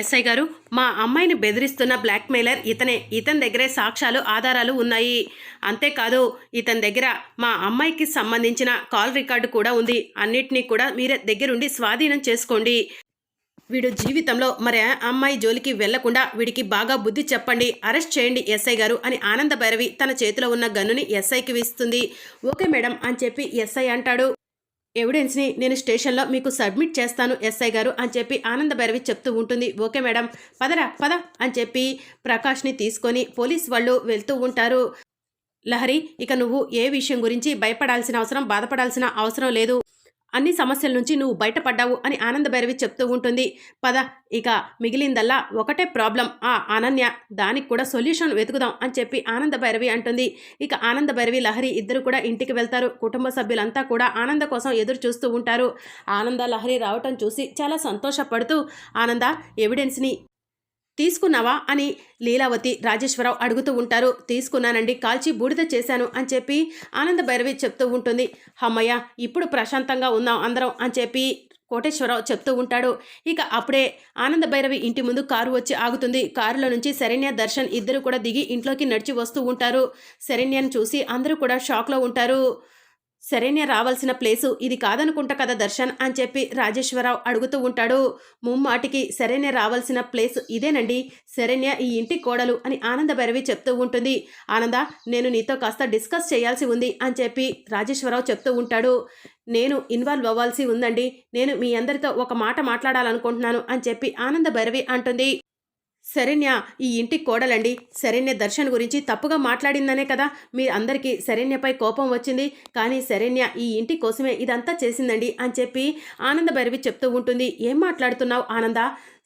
SI గారు మా అమ్మాయిని బెదిరిస్తున్న బ్లాక్మెయిలర్ ఇతనే ఇతని దగ్గరే సాక్ష్యాలు ఆధారాలు ఉన్నాయి. అంతేకాదు ఇతని దగ్గర మా అమ్మాయికి సంబంధించిన కాల్ రికార్డు కూడా ఉంది. అన్నిటినీ కూడా మీరే దగ్గరుండి స్వాధీనం చేసుకోండి. వీడు జీవితంలో మరి అమ్మాయి జోలికి వెళ్ళకుండా వీడికి బాగా బుద్ధి చెప్పండి అరెస్ట్ చేయండి ఎస్ఐ గారు అని ఆనంద భైరవి తన చేతిలో ఉన్న గన్నుని ఎస్ఐకి ఇస్తుంది ఓకే మేడం అని చెప్పి ఎస్ఐ అంటాడు. ఎవిడెన్స్ని నేను స్టేషన్లో మీకు సబ్మిట్ చేస్తాను ఎస్ఐ గారు అని చెప్పి ఆనంద భైరవి చెప్తూ ఉంటుంది. Okay madam. పదరా పద అని చెప్పి ప్రకాష్ని తీసుకొని పోలీస్ వాళ్ళు వెళ్తూ ఉంటారు. లహరి ఇక నువ్వు ఏ విషయం గురించి భయపడాల్సిన అవసరం బాధపడాల్సిన అవసరం లేదు. అన్ని సమస్యల నుంచి నువ్వు బయటపడ్డావు అని ఆనంద భైరవి చెప్తూ ఉంటుంది. పద ఇక మిగిలిందల్లా ఒకటే ప్రాబ్లం. ఆ అనన్య దానికి కూడా సొల్యూషన్ వెతుకుదాం అని చెప్పి ఆనంద భైరవి అంటుంది. ఇక ఆనంద భైరవి లహరి ఇద్దరు కూడా ఇంటికి వెళ్తారు. కుటుంబ సభ్యులంతా కూడా ఆనంద కోసం ఎదురు చూస్తూ ఉంటారు. ఆనంద లహరి రావటం చూసి చాలా సంతోషపడుతూ ఆనంద ఎవిడెన్స్ని తీసుకున్నావా అని లీలావతి రాజేశ్వరరావు అడుగుతూ ఉంటారు. తీసుకున్నానండి కాల్చి బూడిద చేశాను అని చెప్పి ఆనంద భైరవి చెప్తూ ఉంటుంది. అమ్మయ్య ఇప్పుడు ప్రశాంతంగా ఉన్నాం అందరం అని చెప్పి కోటేశ్వరరావు చెప్తూ ఉంటాడు. ఇక అప్పుడే ఆనంద భైరవి ఇంటి ముందు కారు వచ్చి ఆగుతుంది. కారులో నుంచి శరణ్య దర్శన్ ఇద్దరు కూడా దిగి ఇంట్లోకి నడిచి వస్తూ ఉంటారు. శరణ్యను చూసి అందరూ కూడా షాక్లో ఉంటారు. శరణ్య రావాల్సిన ప్లేసు ఇది కాదనుకుంటా కదా దర్శన్ అని చెప్పి రాజేశ్వరరావు అడుగుతూ ఉంటాడు. ముమ్మాటికి శరణ్య రావాల్సిన ప్లేస్ ఇదేనండి. శరణ్య ఈ ఇంటి కోడలు అని ఆనంద భైరవి చెప్తూ ఉంటుంది. ఆనంద నేను నీతో కాస్త డిస్కస్ చేయాల్సి ఉంది అని చెప్పి రాజేశ్వరరావు చెప్తూ ఉంటాడు. నేను ఇన్వాల్వ్ అవ్వాల్సి ఉందండి. నేను మీ అందరితో ఒక మాట మాట్లాడాలనుకుంటున్నాను అని చెప్పి ఆనంద భైరవి అంటుంది. శరణ్య ఈ ఇంటి కోడలండి. శరణ్య దర్శన్ గురించి తప్పుగా మాట్లాడిందనే కదా. మీ అందరికీ శరణ్యపై కోపం వచ్చింది. కానీ శరణ్య ఈ ఇంటి కోసమే ఇదంతా చేసిందండి అని చెప్పి ఆనంద భైరవి చెప్తూ ఉంటుంది. ఏం మాట్లాడుతున్నావు ఆనంద?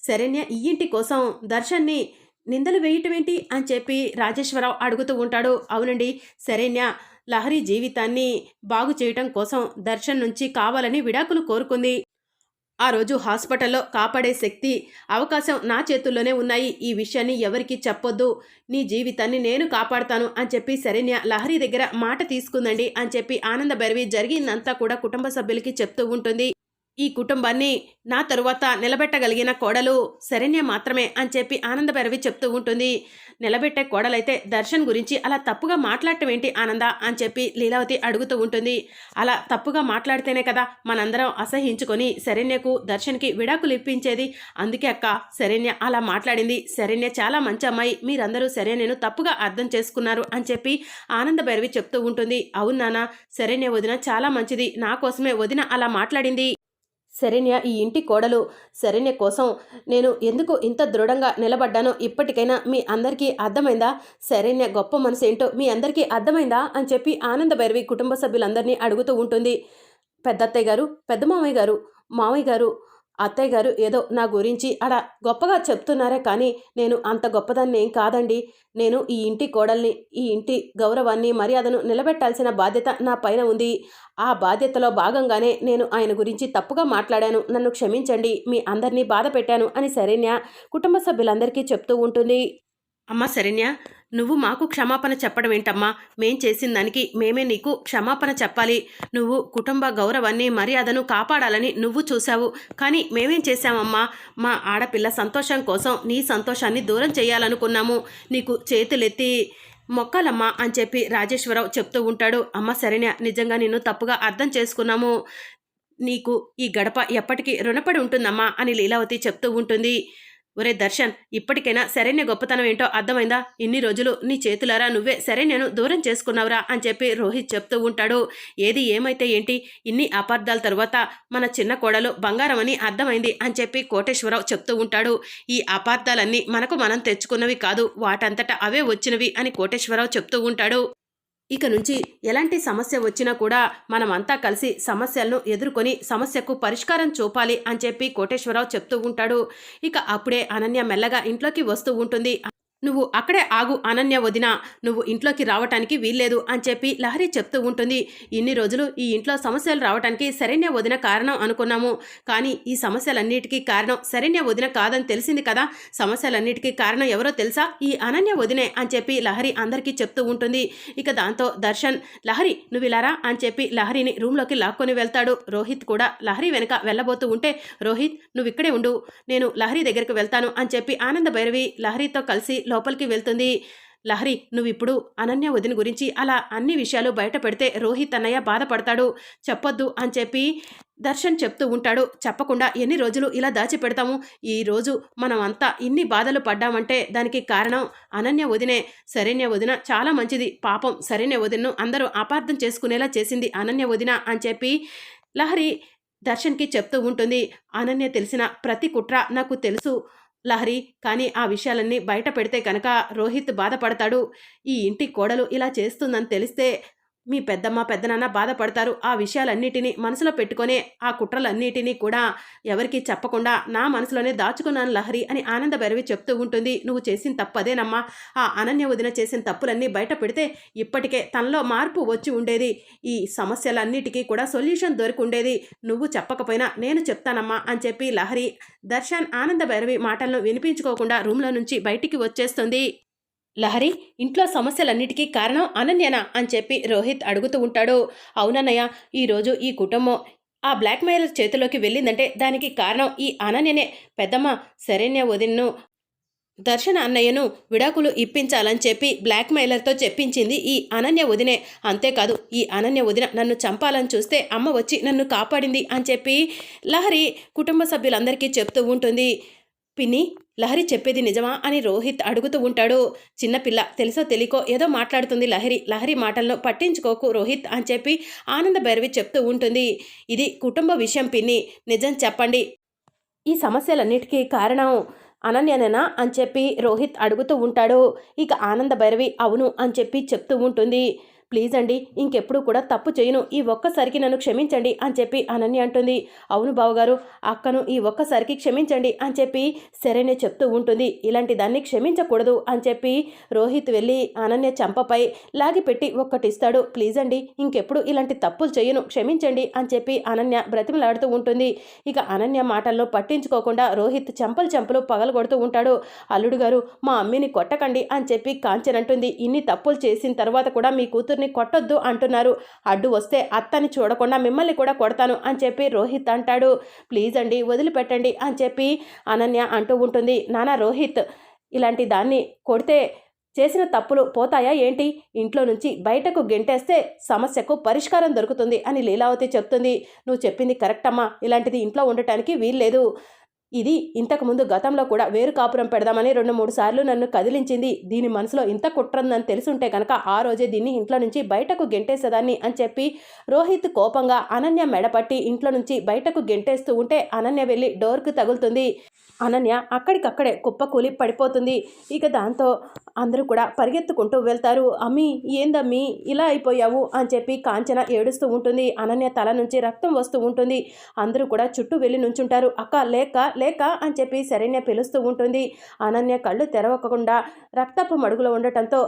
శరణ్య ఈ ఇంటి కోసం దర్శన్ని నిందలు వేయటం ఏంటి అని చెప్పి రాజేశ్వరరావు అడుగుతూ ఉంటాడు. అవునండి శరణ్య లహరి జీవితాన్ని బాగు చేయటం కోసం దర్శన్ నుంచి కావాలని విడాకులు కోరుకుంది. ఆ రోజు హాస్పిటల్లో కాపాడే శక్తి అవకాశం నా చేతుల్లోనే ఉన్నాయి. ఈ విషయాన్ని ఎవరికి చెప్పొద్దు. నీ జీవితాన్ని నేను కాపాడుతాను అని చెప్పి శరణ్య లహరి దగ్గర మాట తీసుకుందండి అని చెప్పి ఆనంద భైరవి జరిగిందంతా కూడా కుటుంబ సభ్యులకి చెప్తూ ఉంటుంది. ఈ కుటుంబాన్ని నా తరువాత నిలబెట్టగలిగిన కోడలు శరణ్య మాత్రమే అని చెప్పి ఆనంద చెప్తూ ఉంటుంది. నిలబెట్టే కోడలైతే దర్శన్ గురించి అలా తప్పుగా మాట్లాడటం ఏంటి ఆనంద అని చెప్పి లీలావతి అడుగుతూ ఉంటుంది. అలా తప్పుగా మాట్లాడితేనే కదా మనందరం అసహించుకొని శరణ్యకు దర్శన్కి విడాకులు ఇప్పించేది. అందుకే అక్క శరణ్య అలా మాట్లాడింది. శరణ్య చాలా మంచి అమ్మాయి. మీరందరూ శరణ్యను తప్పుగా అర్థం చేసుకున్నారు అని చెప్పి ఆనంద చెప్తూ ఉంటుంది. అవును శరణ్య వదిన చాలా మంచిది. నా కోసమే వదిన అలా మాట్లాడింది. శరణ్య ఈ ఇంటి కోడలు శరణ్య కోసం నేను ఎందుకు ఇంత దృఢంగా నిలబడ్డానో ఇప్పటికైనా మీ అందరికీ అర్థమైందా? శరణ్య గొప్ప మనసు ఏంటో మీ అందరికీ అర్థమైందా? అని చెప్పి ఆనంద భైరవి కుటుంబ సభ్యులందరినీ అడుగుతూ ఉంటుంది. పెద్దత్తయ్య గారు పెద్ద మామయ్య గారు మామయ్య గారు అత్తయ్య గారు ఏదో నా గురించి అడ గొప్పగా చెప్తున్నారే కానీ నేను అంత గొప్పదాన్ని ఏం కాదండి. నేను ఈ ఇంటి కోడల్ని ఈ ఇంటి గౌరవాన్ని మర్యాదను నిలబెట్టాల్సిన బాధ్యత నా పైన ఉంది. ఆ బాధ్యతలో భాగంగానే నేను ఆయన గురించి తప్పుగా మాట్లాడాను. నన్ను క్షమించండి. మీ అందరినీ బాధ పెట్టాను అని శరణ్య కుటుంబ సభ్యులందరికీ చెప్తూ ఉంటుంది. అమ్మ శరణ్య నువ్వు మాకు క్షమాపణ చెప్పడం ఏంటమ్మా? మేం చేసిన దానికి మేమే నీకు క్షమాపణ చెప్పాలి. నువ్వు కుటుంబ గౌరవాన్ని మర్యాదను కాపాడాలని నువ్వు చూశావు. కానీ మేమేం చేశామమ్మా? మా ఆడపిల్ల సంతోషం కోసం నీ సంతోషాన్ని దూరం చేయాలనుకున్నాము. నీకు చేతులెత్తి మొక్కలమ్మా అని చెప్పి రాజేశ్వరరావు చెప్తూ ఉంటాడు. అమ్మ శరణ్య నిజంగా నిన్ను తప్పుగా అర్థం చేసుకున్నాము. నీకు ఈ గడప ఎప్పటికీ రుణపడి ఉంటుందమ్మా అని లీలావతి చెప్తూ ఉంటుంది. ఒరే దర్శన్ ఇప్పటికైనా శరణ్య గొప్పతనం ఏంటో అర్థమైందా? ఇన్ని రోజులు నీ చేతులారా నువ్వే శరణ్యను దూరం చేసుకున్నావురా అని చెప్పి రోహిత్ చెప్తూ ఉంటాడు. ఏది ఏమైతే ఏంటి? ఇన్ని అపార్థాల తర్వాత మన చిన్న కోడలు బంగారం అని అర్థమైంది అని చెప్పి కోటేశ్వరరావు చెప్తూ ఉంటాడు. ఈ అపార్థాలన్నీ మనకు మనం తెచ్చుకున్నవి కాదు వాటంతట అవే వచ్చినవి అని కోటేశ్వరరావు చెప్తూ ఉంటాడు. ఇక నుంచి ఎలాంటి సమస్య వచ్చినా కూడా మనమంతా కలిసి సమస్యలను ఎదుర్కొని సమస్యకు పరిష్కారం చూపాలి అని చెప్పి కోటేశ్వరరావు చెప్తూ ఉంటాడు. ఇక అప్పుడే అనన్య మెల్లగా ఇంట్లోకి వస్తూ ఉంటుంది. నువ్వు అక్కడే ఆగు అనన్య వదిన. నువ్వు ఇంట్లోకి రావటానికి వీల్లేదు అని చెప్పి లహరి చెప్తూ ఉంటుంది. ఇన్ని రోజులు ఈ ఇంట్లో సమస్యలు రావటానికి శరణ్య వదిన కారణం అనుకున్నాము. కానీ ఈ సమస్యలన్నిటికీ కారణం శరణ్య వదిన కాదని తెలిసింది కదా. సమస్యలన్నిటికీ కారణం ఎవరో తెలుసా? ఈ అనన్య వదినే అని చెప్పి లహరి అందరికీ చెప్తూ ఉంటుంది. ఇక దాంతో దర్శన్ లహరి నువ్వు ఇలారా అని చెప్పి లహరిని రూమ్లోకి లాక్కొని వెళ్తాడు. రోహిత్ కూడా లహరి వెనక వెళ్ళబోతూ ఉంటే రోహిత్ నువ్వు ఇక్కడే ఉండు నేను లహరి దగ్గరికి వెళ్తాను అని చెప్పి ఆనంద భైరవి లహరితో కలిసి లోపలికి వెళ్తుంది. లహరి నువ్వు ఇప్పుడు అనన్య వదిన గురించి అలా అన్ని విషయాలు బయట పెడితే రోహిత్ అన్నయ్య బాధపడతాడు. చెప్పొద్దు అని చెప్పి దర్శన్ చెప్తూ ఉంటాడు. చెప్పకుండా ఎన్ని రోజులు ఇలా దాచిపెడతాము? ఈ రోజు మనం అంతా ఇన్ని బాధలు పడ్డామంటే దానికి కారణం అనన్య వదినే. శరణ్య వదిన చాలా మంచిది. పాపం శరణ్య వదినను అందరూ అపార్థం చేసుకునేలా చేసింది అనన్య వదిన అని చెప్పి లహరి దర్శన్కి చెప్తూ ఉంటుంది. అనన్య తెలిసిన ప్రతి కుట్ర నాకు తెలుసు. లహరి కానీ ఆ విషయాలన్నీ బయట పెడితే కనుక రోహిత్ బాధపడతాడు. ఈ ఇంటి కోడలు ఇలా చేస్తుందని తెలిస్తే మీ పెద్దమ్మ పెద్దనాన్న బాధపడతారు. ఆ విషయాలన్నిటినీ మనసులో పెట్టుకొని ఆ కుట్రలన్నిటినీ కూడా ఎవరికి చెప్పకుండా నా మనసులోనే దాచుకున్నాను లహరి అని ఆనంద భైరవి చెప్తూ ఉంటుంది. నువ్వు చేసిన తప్పదేనమ్మా. ఆ అనన్య వదిన చేసిన తప్పులన్నీ బయట పెడితే ఇప్పటికే తనలో మార్పు వచ్చి ఉండేది. ఈ సమస్యలన్నిటికీ కూడా సొల్యూషన్ దొరికి ఉండేది నువ్వు చెప్పకపోయినా నేను చెప్తానమ్మా అని చెప్పి లహరి దర్శన్ ఆనంద భైరవి మాటలను వినిపించుకోకుండా రూమ్లో నుంచి బయటికి వచ్చేస్తుంది. లహరి ఇంట్లో సమస్యలన్నిటికీ కారణం అనన్యనా అని చెప్పి రోహిత్ అడుగుతూ ఉంటాడు. అవునన్నయ్య ఈరోజు ఈ కుటుంబం ఆ బ్లాక్ మెయిలర్ చేతిలోకి వెళ్ళిందంటే దానికి కారణం ఈ అనన్యనే. పెద్దమ్మ శరణ్య వదిన్ను దర్శన అన్నయ్యను విడాకులు ఇప్పించాలని చెప్పి బ్లాక్ మెయిలర్తో చెప్పించింది ఈ అనన్య వదినే. అంతేకాదు ఈ అనన్య వదిన నన్ను చంపాలని చూస్తే అమ్మ వచ్చి నన్ను కాపాడింది అని చెప్పి లహరి కుటుంబ సభ్యులందరికీ చెప్తూ ఉంటుంది. పిన్ని లహరి చెప్పేది నిజమా అని రోహిత్ అడుగుతూ ఉంటాడు. చిన్నపిల్ల తెలుసో తెలియకో ఏదో మాట్లాడుతుంది లహరి. లహరి మాటలను పట్టించుకోకు రోహిత్ అని చెప్పి ఆనంద భైరవి చెప్తూ ఉంటుంది. ఇది కుటుంబ విషయం పిన్ని. నిజం చెప్పండి. ఈ సమస్యలన్నిటికీ కారణం అనన్యనేనా అని చెప్పి రోహిత్ అడుగుతూ ఉంటాడు. ఇక ఆనంద భైరవి అవును అని చెప్పి చెప్తూ ఉంటుంది. ప్లీజ్ అండి ఇంకెప్పుడు కూడా తప్పు చేయను ఈ ఒక్కసారికి నన్ను క్షమించండి అని చెప్పి అనన్య అంటుంది. అవును బావగారు అక్కను ఈ ఒక్కసారికి క్షమించండి అని చెప్పి సరేనే చెప్తూ ఉంటుంది. ఇలాంటి దాన్ని క్షమించకూడదు అని చెప్పి రోహిత్ వెళ్ళి అనన్య చంపపై లాగిపెట్టి ఒక్కటిస్తాడు. ప్లీజ్ అండి ఇంకెప్పుడు ఇలాంటి తప్పులు చేయను క్షమించండి అని చెప్పి అనన్య బ్రతిమలాడుతూ ఉంటుంది. ఇక అనన్య మాటల్లో పట్టించుకోకుండా రోహిత్ చెంపలు చెంపలు పగలగొడుతూ ఉంటాడు. అల్లుడు గారు మా అమ్మిని కొట్టకండి అని చెప్పి కాంచనంటుంది ఇన్ని తప్పులు చేసిన తర్వాత కూడా మీ కూతురు కూతుర్ని కొట్టొద్దు అంటున్నారు. అడ్డు వస్తే అత్తని చూడకుండా మిమ్మల్ని కూడా కొడతాను అని చెప్పి రోహిత్ అంటాడు. ప్లీజ్ అండి వదిలిపెట్టండి అని చెప్పి అనన్య అంటూ ఉంటుంది. నానా రోహిత్ ఇలాంటి దాన్ని కొడితే చేసిన తప్పులు పోతాయా ఏంటి? ఇంట్లో నుంచి బయటకు గెంటేస్తే సమస్యకు పరిష్కారం దొరుకుతుంది అని లీలావతి చెప్తుంది. నువ్వు చెప్పింది కరెక్ట్ అమ్మా ఇలాంటిది ఇంట్లో ఉండటానికి వీల్లేదు. ఇది ఇంతకుముందు గతంలో కూడా వేరు కాపురం పెడదామని రెండు మూడు సార్లు నన్ను కదిలించింది. దీని మనసులో ఇంత కుట్రందని తెలుసుంటే కనుక ఆ రోజే దీన్ని ఇంట్లో నుంచి బయటకు గెంటేసేదాన్ని అని చెప్పి రోహిత్ కోపంగా అనన్య మెడపట్టి ఇంట్లో నుంచి బయటకు గెంటేస్తూ ఉంటే అనన్య వెళ్ళి డోర్కు తగులుతుంది. అనన్య అక్కడికక్కడే కుప్పకూలి పడిపోతుంది. ఇక దాంతో అందరూ కూడా పరిగెత్తుకుంటూ వెళ్తారు. అమ్మి ఏందమ్మి? ఇలా అయిపోయావు? అని చెప్పి కాంచన ఏడుస్తూ ఉంటుంది. అనన్య తల నుంచి రక్తం వస్తూ ఉంటుంది. అందరూ కూడా చుట్టూ వెళ్ళి నుంచుంటారు. అక్క లేక లేక అని చెప్పి శరణ్య పిలుస్తూ ఉంటుంది. అనన్య కళ్ళు తెరవకుండా రక్తపు మడుగులో ఉండటంతో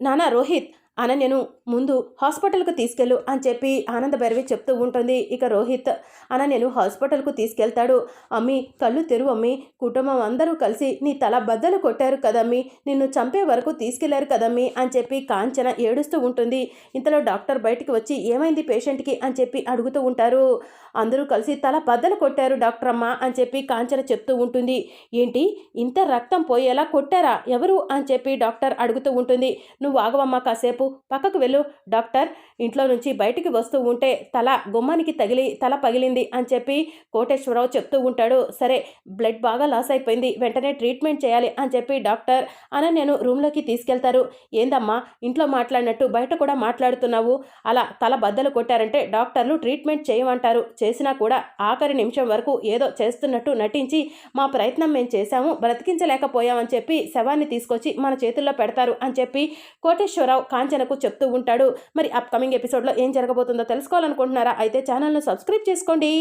నానా రోహిత్ అనన్యను ముందు హాస్పిటల్కు తీసుకెళ్ళు అని చెప్పి ఆనంద భైరవి చెప్తూ ఉంటుంది. ఇక రోహిత్ అనన్యను హాస్పిటల్కు తీసుకెళ్తాడు. అమ్మి కళ్ళు తెరువు అమ్మి. కుటుంబం అందరూ కలిసి నీ తల బద్దలు కొట్టారు కదమ్మి. నిన్ను చంపే వరకు తీసుకెళ్ళారు కదమ్మి అని చెప్పి కాంచన ఏడుస్తూ ఉంటుంది. ఇంతలో డాక్టర్ బయటికి వచ్చి ఏమైంది పేషెంట్కి? అని చెప్పి అడుగుతూ ఉంటారు. అందరూ కలిసి తల బద్దలు కొట్టారు డాక్టర్ అమ్మ అని చెప్పి కాంచన చెప్తూ ఉంటుంది. ఏంటి? ఇంత రక్తం పోయేలా కొట్టారా? ఎవరు? అని చెప్పి డాక్టర్ అడుగుతూ ఉంటుంది. నువ్వు ఆగవమ్మ కాసేపు. పక్కకు వెళ్ళు. డాక్టర్ ఇంట్లో నుంచి బయటికి వస్తూ ఉంటే తల గుమ్మానికి తగిలి తల పగిలింది అని చెప్పి కోటేశ్వరరావు చెప్తూ ఉంటాడు. సరే బ్లడ్ బాగా లాస్ అయిపోయింది. వెంటనే ట్రీట్మెంట్ చేయాలి అని చెప్పి డాక్టర్ అనన్యను రూమ్లోకి తీసుకెళ్తారు. ఏందమ్మా ఇంట్లో మాట్లాడినట్టు బయట కూడా మాట్లాడుతున్నావు? అలా తల బద్దలు కొట్టారంటే డాక్టర్లు ట్రీట్మెంట్ చేయమంటారు. చేసినా కూడా ఆఖరి నిమిషం వరకు ఏదో చేస్తున్నట్టు నటించి మా ప్రయత్నం మేము చేశాము బ్రతికించలేకపోయామని చెప్పి శవాన్ని తీసుకొచ్చి మన చేతుల్లో పెడతారు అని చెప్పి కోటేశ్వరరావు కాంచనకు చెప్తూ ఉంటాడు. మరి అప్కమింగ్ ఎపిసోడ్లో ఏం జరగబోతుందో తెలుసుకోవాలనుకుంటున్నారా? అయితే ఛానల్ను సబ్స్క్రైబ్ చేసుకోండి.